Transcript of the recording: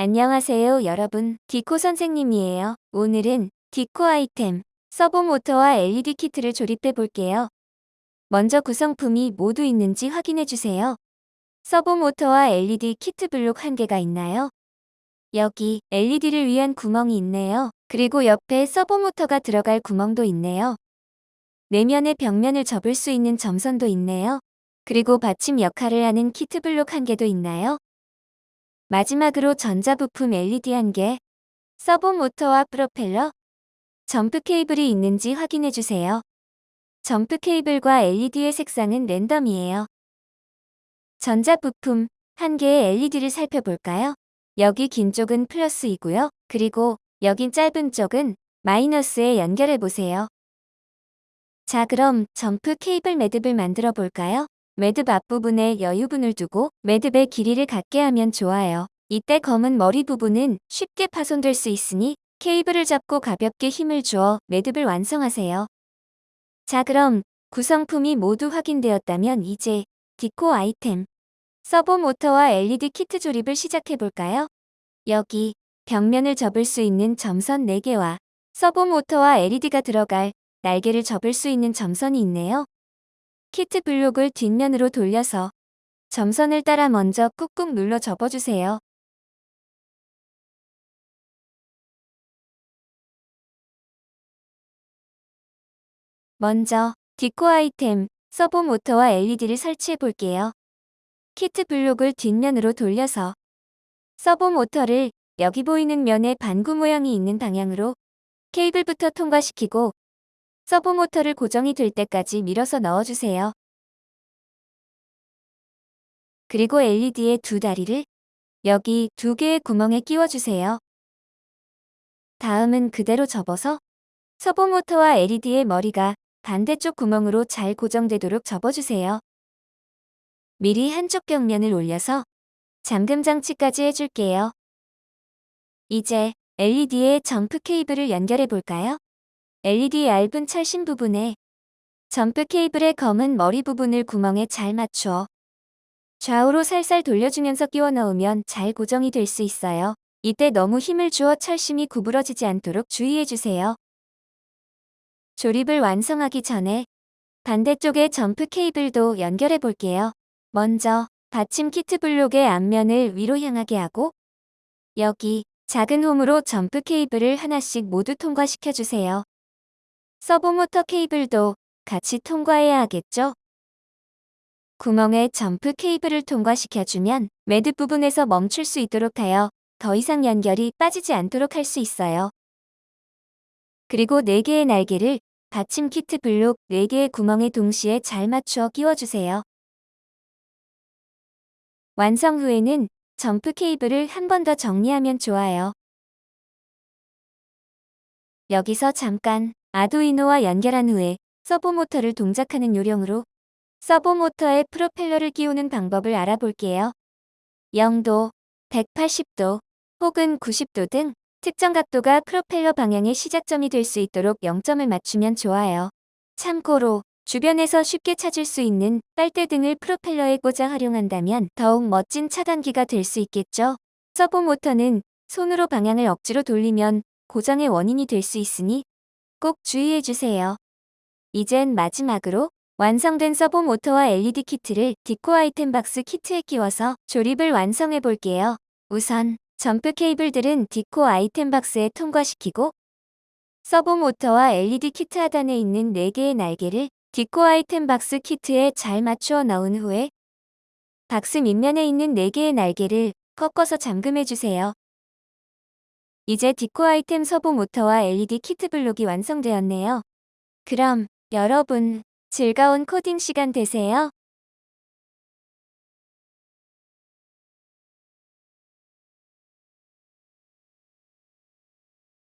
안녕하세요 여러분 디코 선생님이에요. 오늘은 디코 아이템 서보 모터와 LED 키트를 조립해 볼게요. 먼저 구성품이 모두 있는지 확인해 주세요. 서보 모터와 LED 키트 블록 1개가 있나요? 여기 LED를 위한 구멍이 있네요. 그리고 옆에 서보 모터가 들어갈 구멍도 있네요. 내면의 벽면을 접을 수 있는 점선도 있네요. 그리고 받침 역할을 하는 키트 블록 1개도 있나요? 마지막으로 전자부품 LED 1개, 서보 모터와 프로펠러, 점프 케이블이 있는지 확인해 주세요. 점프 케이블과 LED의 색상은 랜덤이에요. 전자부품 1개의 LED를 살펴볼까요? 여기 긴 쪽은 플러스이고요. 그리고 여긴 짧은 쪽은 마이너스에 연결해 보세요. 자 그럼 점프 케이블 매듭을 만들어 볼까요? 매듭 앞부분에 여유분을 두고 매듭의 길이를 갖게 하면 좋아요. 이때 검은 머리 부분은 쉽게 파손될 수 있으니 케이블을 잡고 가볍게 힘을 주어 매듭을 완성하세요. 자 그럼 구성품이 모두 확인되었다면 이제 디코 아이템 서보 모터와 LED 키트 조립을 시작해 볼까요? 여기 벽면을 접을 수 있는 점선 4개와 서보 모터와 LED가 들어갈 날개를 접을 수 있는 점선이 있네요. 키트 블록을 뒷면으로 돌려서 점선을 따라 먼저 꾹꾹 눌러 접어주세요. 먼저 디코 아이템 서보 모터와 LED를 설치해 볼게요. 키트 블록을 뒷면으로 돌려서 서보 모터를 여기 보이는 면에 반구 모양이 있는 방향으로 케이블부터 통과시키고 서보 모터를 고정이 될 때까지 밀어서 넣어주세요. 그리고 LED의 두 다리를 여기 두 개의 구멍에 끼워주세요. 다음은 그대로 접어서 서보 모터와 LED의 머리가 반대쪽 구멍으로 잘 고정되도록 접어주세요. 미리 한쪽 벽면을 올려서 잠금 장치까지 해줄게요. 이제 LED에 점프 케이블을 연결해 볼까요? LED 얇은 철심 부분에 점프 케이블의 검은 머리 부분을 구멍에 잘 맞추어 좌우로 살살 돌려주면서 끼워 넣으면 잘 고정이 될 수 있어요. 이때 너무 힘을 주어 철심이 구부러지지 않도록 주의해주세요. 조립을 완성하기 전에 반대쪽의 점프 케이블도 연결해 볼게요. 먼저 받침 키트 블록의 앞면을 위로 향하게 하고 여기 작은 홈으로 점프 케이블을 하나씩 모두 통과시켜 주세요. 서보 모터 케이블도 같이 통과해야 하겠죠? 구멍에 점프 케이블을 통과시켜주면 매듭 부분에서 멈출 수 있도록 하여 더 이상 연결이 빠지지 않도록 할 수 있어요. 그리고 4개의 날개를 받침 키트 블록 4개의 구멍에 동시에 잘 맞추어 끼워주세요. 완성 후에는 점프 케이블을 한 번 더 정리하면 좋아요. 여기서 잠깐 아두이노와 연결한 후에 서보 모터를 동작하는 요령으로 서보 모터에 프로펠러를 끼우는 방법을 알아볼게요. 0도, 180도, 혹은 90도 등 특정 각도가 프로펠러 방향의 시작점이 될 수 있도록 0점을 맞추면 좋아요. 참고로 주변에서 쉽게 찾을 수 있는 빨대 등을 프로펠러에 꽂아 활용한다면 더욱 멋진 차단기가 될 수 있겠죠. 서보 모터는 손으로 방향을 억지로 돌리면 고장의 원인이 될 수 있으니 꼭 주의해 주세요. 이젠 마지막으로 완성된 서보 모터와 LED 키트를 디코 아이템 박스 키트에 끼워서 조립을 완성해 볼게요. 우선 점프 케이블들은 디코 아이템 박스에 통과시키고 서보 모터와 LED 키트 하단에 있는 4개의 날개를 디코 아이템 박스 키트에 잘 맞추어 넣은 후에 박스 밑면에 있는 4개의 날개를 꺾어서 잠금해 주세요. 이제 디코 아이템 서보 모터와 LED 키트 블록이 완성되었네요. 그럼 여러분 즐거운 코딩 시간 되세요.